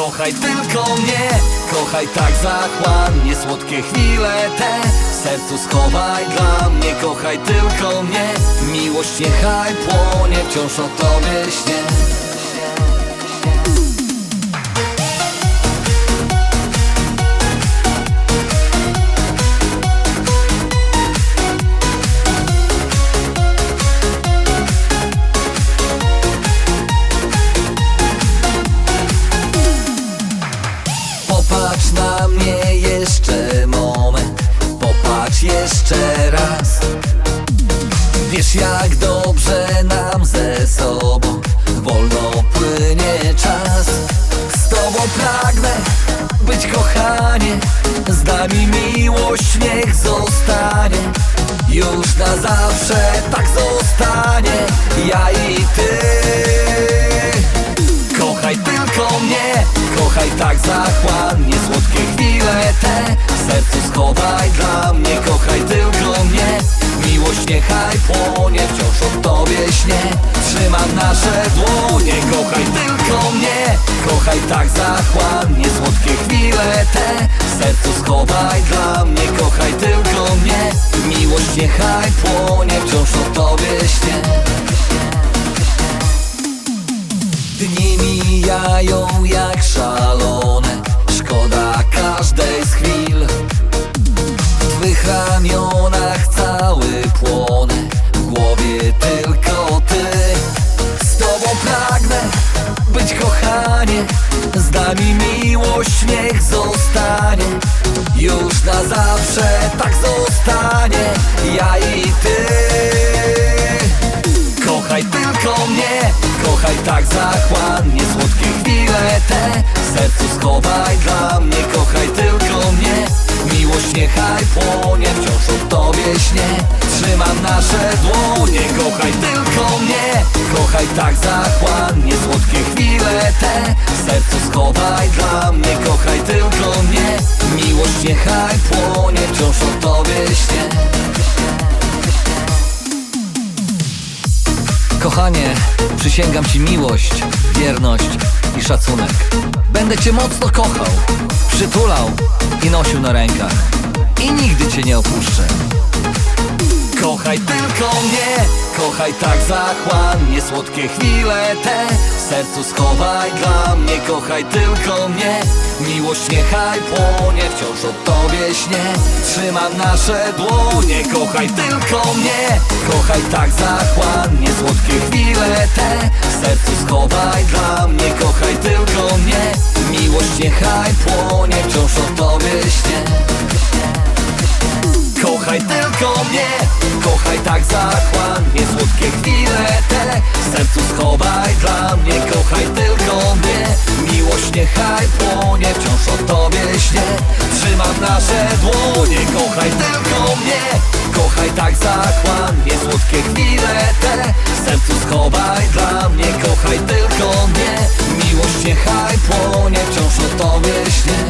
Kochaj tylko mnie, kochaj tak zachłannie Słodkie chwile te w sercu schowaj. Dla mnie Kochaj tylko mnie, miłość niechaj płonie Wciąż o tobie śnie Jak dobrze nam ze sobą Wolno płynie czas. Z tobą pragnę być kochanie. Z nami miłość niech zostanie. Już na zawsze tak zostanie. Ja śnie, trzymam nasze dłonie. Kochaj tylko mnie, kochaj tak zachłannie. Słodkie chwile te w sercu schowaj dla mnie. Kochaj tylko mnie, miłość niechaj płonie Wciąż o tobie śnie. Dni mijają jak szalone miłość niech zostanie. Już na zawsze tak zostanie. Ja i ty. Kochaj tylko mnie, kochaj tak zachłannie. Słodkie chwile te w sercu schowaj dla mnie. Kochaj tylko mnie, miłość niechaj płonie Wciąż o tobie śnie, trzymam nasze dłonie. Kochaj tylko mnie, kochaj tak zachłannie. Słodkie chwile te Kochanie, przysięgam ci miłość, wierność i szacunek. Będę cię mocno kochał, przytulał i nosił na rękach. I nigdy cię nie opuszczę. Kochaj tylko mnie, kochaj tak zachłannie Słodkie chwile te. W sercu schowaj dla mnie Kochaj tylko mnie, miłość niechaj płonie Wciąż o tobie śnie, trzymam nasze dłonie Kochaj tylko mnie, kochaj tak zachłannie Słodkie chwile te. W sercu schowaj dla mnie Kochaj tylko mnie, miłość niechaj płonie Wciąż o tobie śnie Kochaj tylko mnie, kochaj tak zachłannie Słodkie chwile te. W sercu schowaj dla mnie Kochaj tylko mnie, miłość niechaj płonie Wciąż o tobie śnie, trzymam nasze dłonie Kochaj tylko mnie, kochaj tak zachłannie Słodkie chwile te. W sercu schowaj dla mnie Kochaj tylko mnie, miłość niechaj płonie Wciąż o tobie śnie